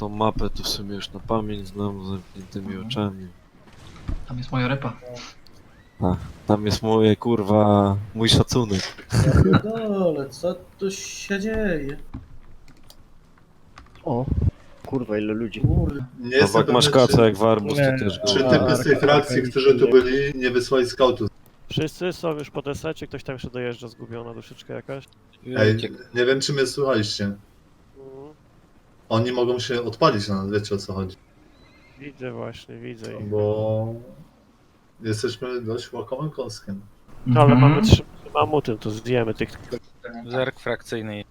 tą mapę tu w sumie już na pamięć znam z zamkniętymi Mhm. oczami. Tam jest moja repa. Tam jest moje kurwa, mój szacunek. Ja pierdolę, co tu się dzieje? O, kurwa, ile ludzi. Kurde. Nie masz kaca jak Warbus, Nie. to też go. czy, A, typy z tej frakcji, Arka- którzy tu byli, nie wysłali skautów. Wszyscy są już po desecie, ktoś tam jeszcze dojeżdża zgubiona duszyczka jakaś. Ej, nie wiem, czy mnie słuchaliście. Oni mogą się odpalić na nas, wiecie o co chodzi. Widzę właśnie, widzę ich. Bo jesteśmy dość łakomym kąskiem. Ale Mhm. mamy trzy mamuty, to zjemy tych. Zerk frakcyjny.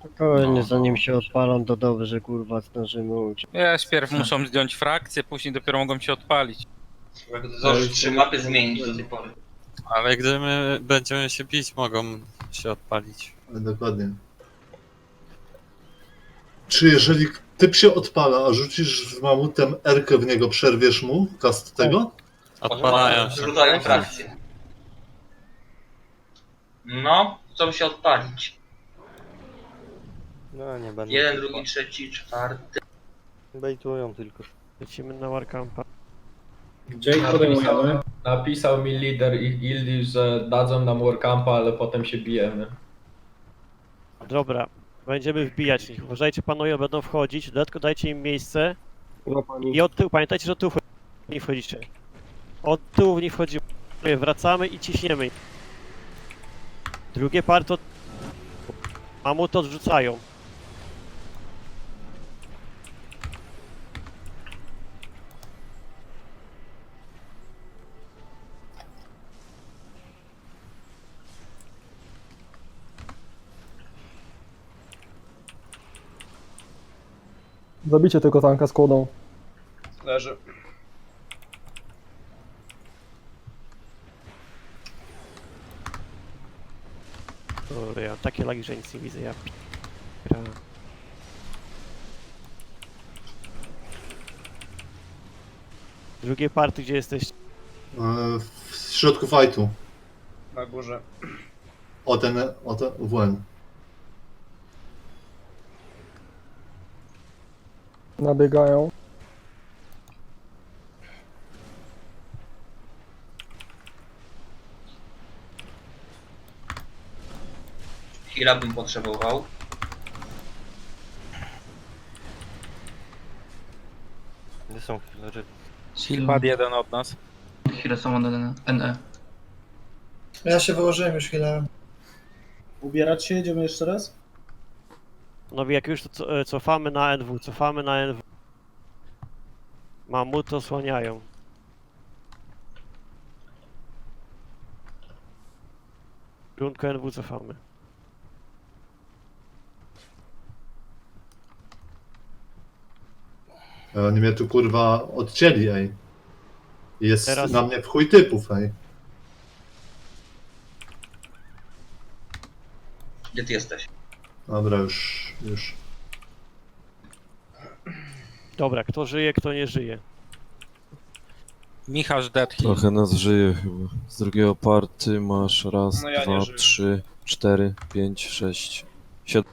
Spokojnie, zanim się odpalą, to dobrze, kurwa, zdążymy uciec. Ja pierw muszą zdjąć frakcję, później dopiero mogą się odpalić. Zdążyć trzy mapy zmienić do tej pory. Ale gdy my będziemy się bić, mogą się odpalić. Dokładnie. Czy jeżeli typ się odpala, a rzucisz z mamutem erkę w niego, przerwiesz mu kast tego? Odpalają się. Rzucają frakcję. No, chcą się odpalić. No, nie będę. Jeden, drugi, trzeci, czwarty. Bejtują tylko. Lecimy na Warcampa. Gdzie ich podejmujemy? Napisał mi lider ich gildii, że dadzą nam Warcampa, ale potem się bijemy. Dobra, będziemy wbijać ich. Uważajcie panowie, będą wchodzić, dodatkowo dajcie im miejsce i od tyłu, pamiętajcie, że od tyłu wchodzi- nie wchodzicie. Od tyłu nie wchodzimy. Wracamy i ciśniemy. Drugie parto mamut odrzucają. Zabicie tego tanka z kłodą. Leży. Kurde, ja mam takie lagi, że nic nie widzę, ja pi- gra. Drugie party, gdzie jesteś? E, W środku fightu. Na górze. O ten, o ten, WN. Nabiegają. Chwila bym potrzebował. Gdzie są healery? Silpad jeden od nas. Chwilę są one NE. Ja się wyłożyłem już chwilę. Ubierać się, jedziemy jeszcze raz? No jak już to e, cofamy na NW, cofamy na NW. Mamut osłaniają. Grunko NW cofamy. E, Oni mnie tu kurwa odcięli, ej. Jest Teraz- na mnie w chuj typów, ej. Gdzie ty jesteś? Dobra, już, już. Dobra, kto żyje, kto nie żyje. Michał Hill. Trochę nas żyje chyba. Z drugiego party masz raz, No ja nie dwa, żyję. trzy, cztery, pięć, sześć, siedem.